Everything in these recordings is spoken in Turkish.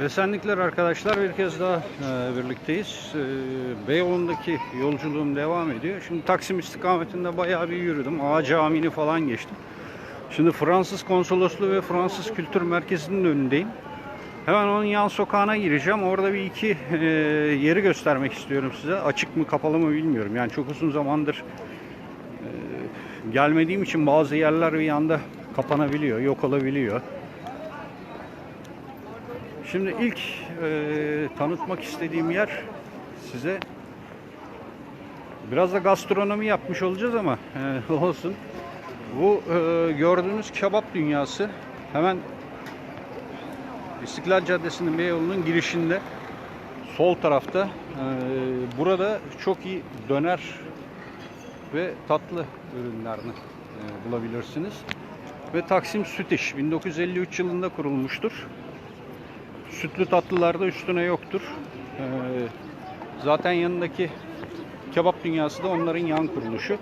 Esenlikler arkadaşlar bir kez daha e, birlikteyiz. E, Beyoğlu'ndaki yolculuğum devam ediyor. Şimdi Taksim istikametinde bayağı bir yürüdüm. Ağa Camii'ni falan geçtim. Şimdi Fransız Konsolosluğu ve Fransız Kültür Merkezi'nin önündeyim. Hemen onun yan sokağına gireceğim. Orada bir iki e, yeri göstermek istiyorum size. Açık mı kapalı mı bilmiyorum. Yani çok uzun zamandır e, gelmediğim için bazı yerler bir anda kapanabiliyor, yok olabiliyor. Şimdi ilk e, tanıtmak istediğim yer size biraz da gastronomi yapmış olacağız ama e, olsun. Bu e, gördüğünüz kebap dünyası hemen İstiklal Caddesi'nin Beyoğlu'nun girişinde sol tarafta e, burada çok iyi döner ve tatlı ürünlerini e, bulabilirsiniz. Ve Taksim Süt İş 1953 yılında kurulmuştur. Sütlü tatlılarda üstüne yoktur. Ee, zaten yanındaki kebap dünyası da onların yan kuruluşu.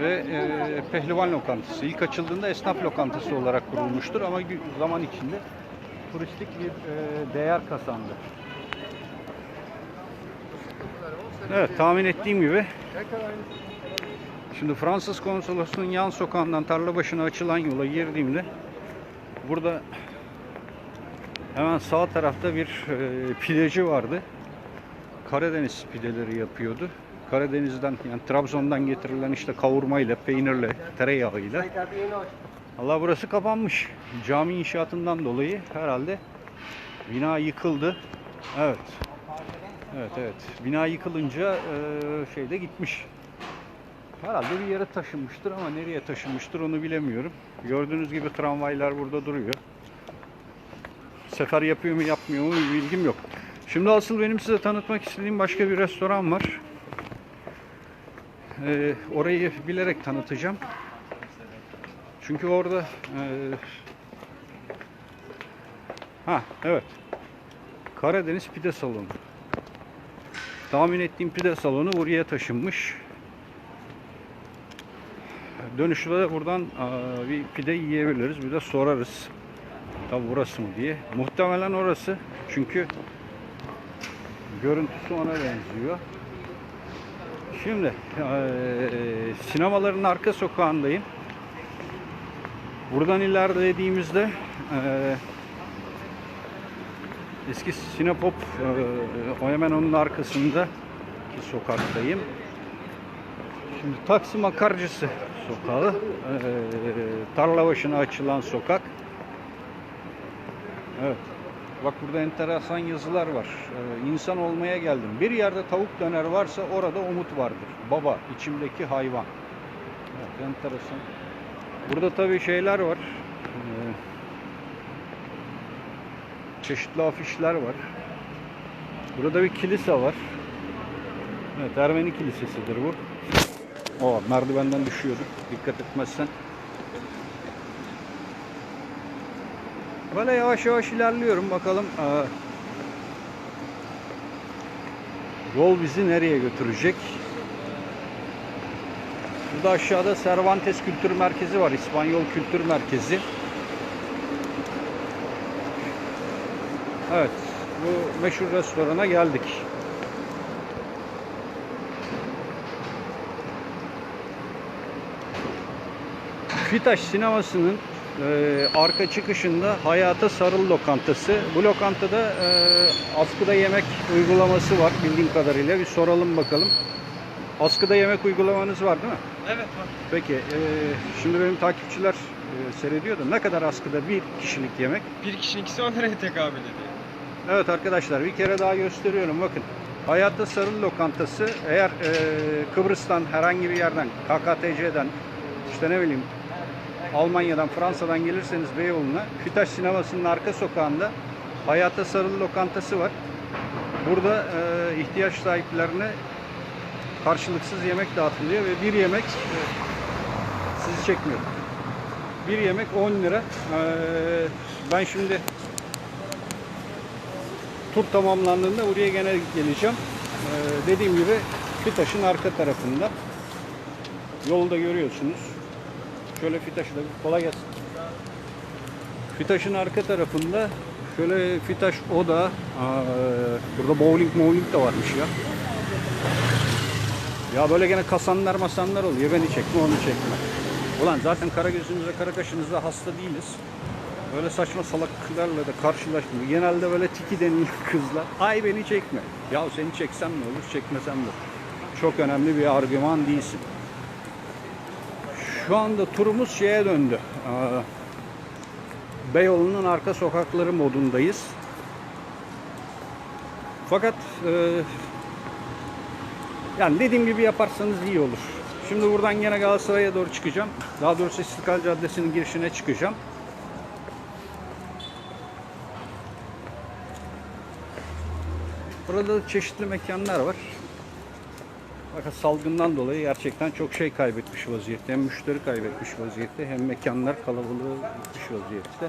Ve e, pehlivan lokantası. İlk açıldığında esnaf lokantası olarak kurulmuştur ama zaman içinde turistik bir e, değer kazandı. Evet tahmin ettiğim gibi Şimdi Fransız konsolosluğunun yan sokağından tarla başına açılan yola girdiğimde burada Hemen sağ tarafta bir e, pideci vardı. Karadeniz pideleri yapıyordu. Karadeniz'den yani Trabzon'dan getirilen işte kavurmayla, peynirle, tereyağıyla. Allah burası kapanmış. Cami inşaatından dolayı herhalde bina yıkıldı. Evet. Evet evet. Bina yıkılınca e, şeyde gitmiş. Herhalde bir yere taşınmıştır ama nereye taşınmıştır onu bilemiyorum. Gördüğünüz gibi tramvaylar burada duruyor sefer yapıyor mu yapmıyor mu bilgim yok. Şimdi asıl benim size tanıtmak istediğim başka bir restoran var. Ee, orayı bilerek tanıtacağım. Çünkü orada e, ha evet Karadeniz Pide Salonu. Tahmin ettiğim pide salonu buraya taşınmış. Dönüşte de buradan aa, bir pide yiyebiliriz. Bir de sorarız. Tabi burası mı diye. Muhtemelen orası. Çünkü görüntüsü ona benziyor. Şimdi eee, sinemaların arka sokağındayım. Buradan ileride dediğimizde eee, eski Sinepop eee, o hemen onun arkasında sokaktayım. Şimdi Taksim Akarcısı sokağı, eee tarla başına açılan sokak. Evet. Bak burada enteresan yazılar var. Ee, insan olmaya geldim. Bir yerde tavuk döner varsa orada umut vardır. Baba, içimdeki hayvan. Evet, enteresan. Burada tabii şeyler var. Ee, çeşitli afişler var. Burada bir kilise var. Evet, Ermeni kilisesidir bu. O merdivenden düşüyorduk. Dikkat etmezsen. Böyle yavaş yavaş ilerliyorum bakalım. Aa, yol bizi nereye götürecek? Burada aşağıda Cervantes Kültür Merkezi var. İspanyol Kültür Merkezi. Evet. Bu meşhur restorana geldik. Fitaş sinemasının e, arka çıkışında Hayata Sarıl Lokantası. Bu lokantada e, askıda yemek uygulaması var bildiğim kadarıyla. Bir soralım bakalım. Askıda yemek uygulamanız var değil mi? Evet var. Peki. e, şimdi benim takipçiler e, seyrediyor da ne kadar askıda bir kişilik yemek? Bir kişinin ikisi 10 liraya tekabül ediyor. Evet arkadaşlar bir kere daha gösteriyorum bakın. Hayatta Sarıl Lokantası eğer e, Kıbrıs'tan herhangi bir yerden KKTC'den işte ne bileyim Almanya'dan Fransa'dan gelirseniz Beyoğlu'na Kütaş Sineması'nın arka sokağında Hayatta Sarıl Lokantası var. Burada e, ihtiyaç sahiplerine karşılıksız yemek dağıtılıyor ve bir yemek e, sizi çekmiyor. Bir yemek 10 lira. E, ben şimdi tur tamamlandığında buraya gene geleceğim. Ee, dediğim gibi Fitaş'ın arka tarafında. Yolu da görüyorsunuz. Şöyle Fitaş'ı da kolay gelsin. Fitaş'ın arka tarafında Şöyle Fitaş Oda. Aa, burada bowling bowling de varmış ya. Ya böyle gene kasanlar masanlar oluyor. Beni çekme onu çekme. Ulan zaten kara gözümüzde kara kaşımızda hasta değiliz. Böyle saçma salaklarla da karşılaştım. Genelde böyle tiki denilen kızlar. Ay beni çekme. Ya seni çeksem ne olur çekmesem de. Çok önemli bir argüman değilsin. Şu anda turumuz şeye döndü. Beyoğlu'nun arka sokakları modundayız. Fakat e, yani dediğim gibi yaparsanız iyi olur. Şimdi buradan gene Galatasaray'a doğru çıkacağım. Daha doğrusu İstiklal Caddesi'nin girişine çıkacağım. Burada da çeşitli mekanlar var. Fakat salgından dolayı gerçekten çok şey kaybetmiş vaziyette. Hem müşteri kaybetmiş vaziyette hem mekanlar kalabalığı gitmiş vaziyette.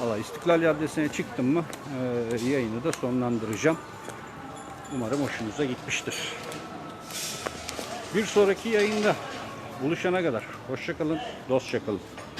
Valla İstiklal Caddesi'ne çıktım mı eee, yayını da sonlandıracağım. Umarım hoşunuza gitmiştir. Bir sonraki yayında buluşana kadar hoşçakalın, dostça kalın.